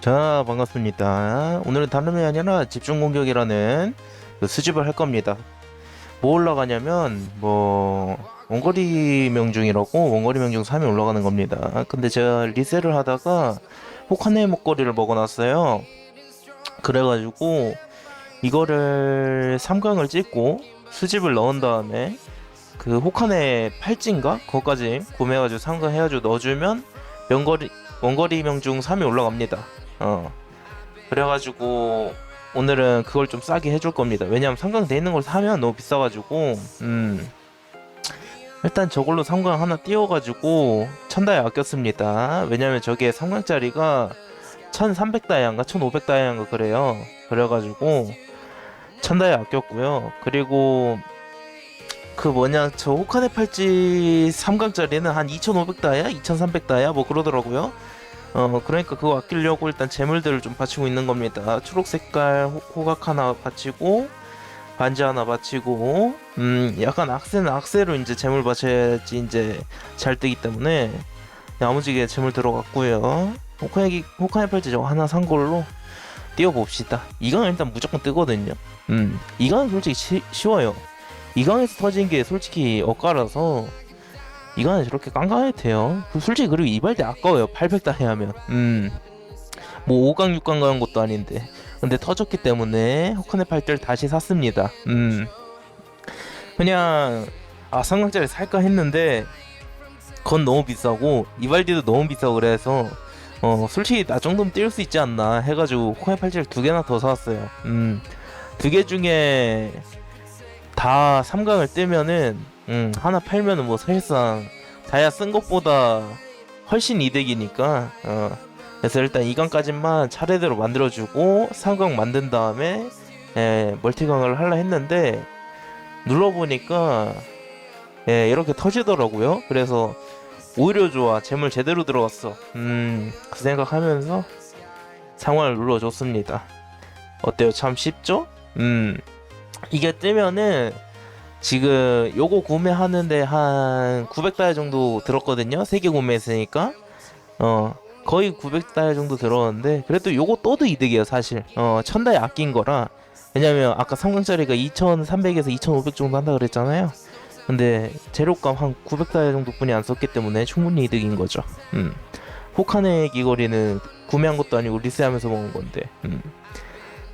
자 반갑습니다. 오늘은 다름이 아니라 집중 공격이라는 그 수집을 할 겁니다. 뭐 올라가냐면 뭐 원거리 명중이라고 원거리 명중 3이 올라가는 겁니다. 근데 제가 리셀을 하다가 혹한의 목걸이를 먹어놨어요. 그래가지고 이거를 3강을 찍고 수집을 넣은 다음에 그 혹한의 팔찌인가? 그거까지 구매해가지고 3강 해가지고 넣어주면 명거리 원거리 명중 3이 올라갑니다 어. 그래가지고 오늘은 그걸 좀 싸게 해줄 겁니다. 왜냐면 삼강 돼 있는 걸 사면 너무 비싸가지고 음. 일단 저걸로 삼강 하나 띄워가지고 천다에 아꼈습니다. 왜냐면 저게 삼강짜리가 1300다이아인가 1500다이아인가 그래요. 그래가지고 천다에 아꼈고요. 그리고 그 뭐냐 저 호카네 팔찌 3강짜리는 한 2500다이아? 2300다이아 뭐 그러더라고요. 어 그러니까 그거 아끼려고 일단 재물들을 좀 받치고 있는 겁니다. 초록 색깔 호, 호각 하나 받치고 반지 하나 받치고 음 약간 악세는 악세로 이제 재물 받쳐야지 이제 잘 뜨기 때문에 야무지게 재물 들어갔고요. 호카기 호카의 팔찌 저거 하나 산 걸로 띄워봅시다. 이강은 일단 무조건 뜨거든요. 음 이강은 솔직히 시, 쉬워요. 이강에서 터진 게 솔직히 엇가라서 이거는 저렇게 깡깡해도 돼요. 그 솔직히 그리고 이발대 아까워요. 800다이 하면. 음. 뭐 5강 6강 가는 것도 아닌데. 근데 터졌기 때문에 호크네 팔대를 다시 샀습니다. 음. 그냥 아 삼강짜리 살까 했는데 그건 너무 비싸고 이발디도 너무 비싸고 그래서 어 솔직히 나 정도면 뛸 수 있지 않나 해가지고 호크네 팔찌를 두 개나 더 사왔어요. 음. 두 개 중에 다 3강을 뜨면은 음, 하나 팔면은 뭐 사실상 다이아 쓴 것보다 훨씬 이득이니까 어. 그래서 일단 2강까지만 차례대로 만들어주고 3강 만든 다음에 예, 멀티강을 하려 했는데 눌러보니까 예, 이렇게 터지더라고요. 그래서 오히려 좋아. 재물 제대로 들어갔어. 음 그 생각하면서 상황을 눌러줬습니다. 어때요? 참 쉽죠? 음 이게 뜨면은 지금 요거 구매하는데 한 900달러 정도 들었거든요. 세 개 구매했으니까. 어, 거의 900달러 정도 들었는데 그래도 요거 또도 이득이에요, 사실. 어, 1000달러 아낀 거라. 왜냐면 아까 3강짜리가 2300에서 2500 정도 한다 그랬잖아요. 근데 재료값 한 900달러 정도뿐이 안 썼기 때문에 충분히 이득인 거죠. 음. 혹한의 귀걸이는 구매한 것도 아니고 리스하면서 먹은 건데. 음.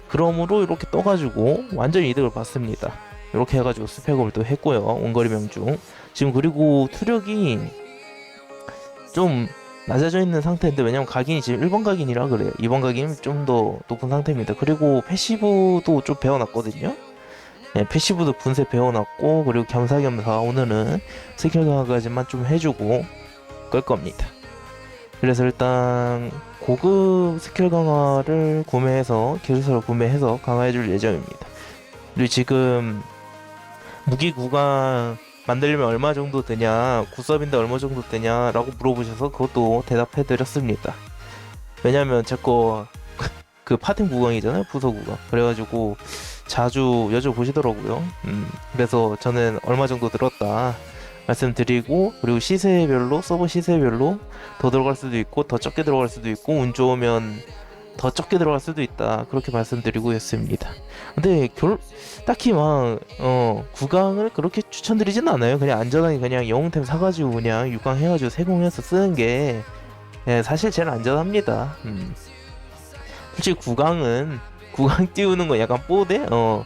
그러므로 이렇게 떠가지고 완전 이득을 봤습니다. 이렇게 해가지고 스펙업을 또 했고요. 원거리 명중. 지금 그리고 투력이 좀 낮아져 있는 상태인데 왜냐면 각인이 지금 1번 각인이라 그래요. 2번 각인은 좀더 높은 상태입니다. 그리고 패시브도 좀 배워놨거든요. 네, 패시브도 분쇄 배워놨고 그리고 겸사겸사 오늘은 스킬 강화까지만 좀 해주고 끌 겁니다. 그래서 일단 고급 스킬 강화를 구매해서 기술서를 구매해서 강화해줄 예정입니다. 그리고 지금 무기 구간 만들려면 얼마 정도 되냐, 구섭인데 얼마 정도 되냐라고 물어보셔서 그것도 대답해 드렸습니다. 왜냐면 제거 그 파팅 구강이잖아요, 부서 구강. 그래가지고 자주 여쭤보시더라고요. 음, 그래서 저는 얼마 정도 들었다 말씀드리고 그리고 시세별로 서버 시세별로 더 들어갈 수도 있고 더 적게 들어갈 수도 있고 운 좋으면 더 적게 들어갈 수도 있다 그렇게 말씀드리고 있습니다. 근데 결 딱히 막 어, 구강을 그렇게 추천드리진 않아요. 그냥 안전하게 그냥 영웅템 사가지고 그냥 6강 해가지고 세공해서 쓰는 게 예, 사실 제일 안전합니다. 음. 솔직히 구강은 구강 띄우는 거 약간 뽀대? 어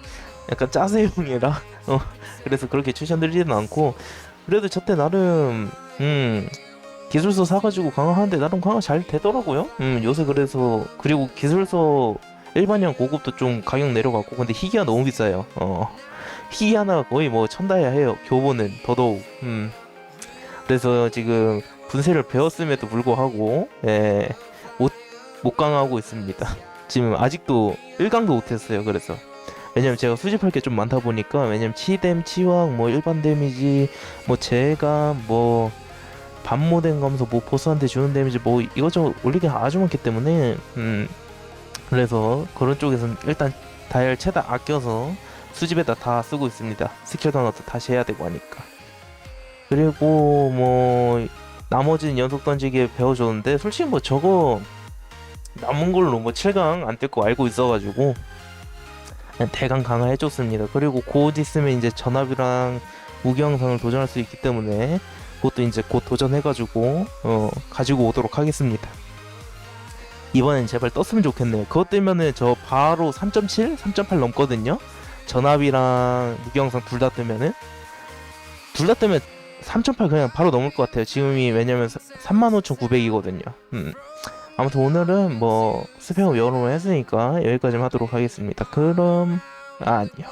약간 짜세용이라 어 그래서 그렇게 추천드리지는 않고 그래도 저때 나름 음 기술서 사가지고 강화하는데 나름 강화 잘 되더라고요. 음 요새 그래서 그리고 기술서 일반형 고급도 좀 가격 내려갔고 근데 희귀가 너무 비싸요. 어 희귀 하나가 거의 뭐 천다야 해요. 교보는 더더욱. 음 그래서 지금 분쇄를 배웠음에도 불구하고 예, 못, 못 강화하고 있습니다. 지금 아직도 1강도 못했어요. 그래서 왜냐면 제가 수집할 게 좀 많다 보니까 왜냐면 치댐, 치왕, 뭐 일반 데미지, 뭐 제가 뭐 반모된 검서 뭐 보스한테 주는 데미지 뭐 이것저것 올리기 아주 많기 때문에 음 그래서 그런 쪽에서는 일단 다이얼 최다 아껴서 수집에다 다 쓰고 있습니다. 스킬 단어도 다시 해야 되고 하니까. 그리고 뭐 나머지는 연속 던지기 배워줬는데 솔직히 뭐 저거 남은 걸로 뭐 7강 안 뜰 거 알고 있어가지고 대강 강화해줬습니다. 그리고 곧 있으면 이제 전압이랑 무기영상을 도전할 수 있기 때문에 그것도 이제 곧 도전해가지고 어 가지고 오도록 하겠습니다. 이번엔 제발 떴으면 좋겠네요. 그것 뜨면은 저 바로 3.7, 3.8 넘거든요. 전압이랑 무기영상 둘 다 뜨면은 둘 다 뜨면 3.8 그냥 바로 넘을 것 같아요. 지금이 왜냐면 35,900이거든요. 음. 아무튼 오늘은 뭐 스펙업 여러분 했으니까 여기까지만 하도록 하겠습니다. 그럼 아, 안녕.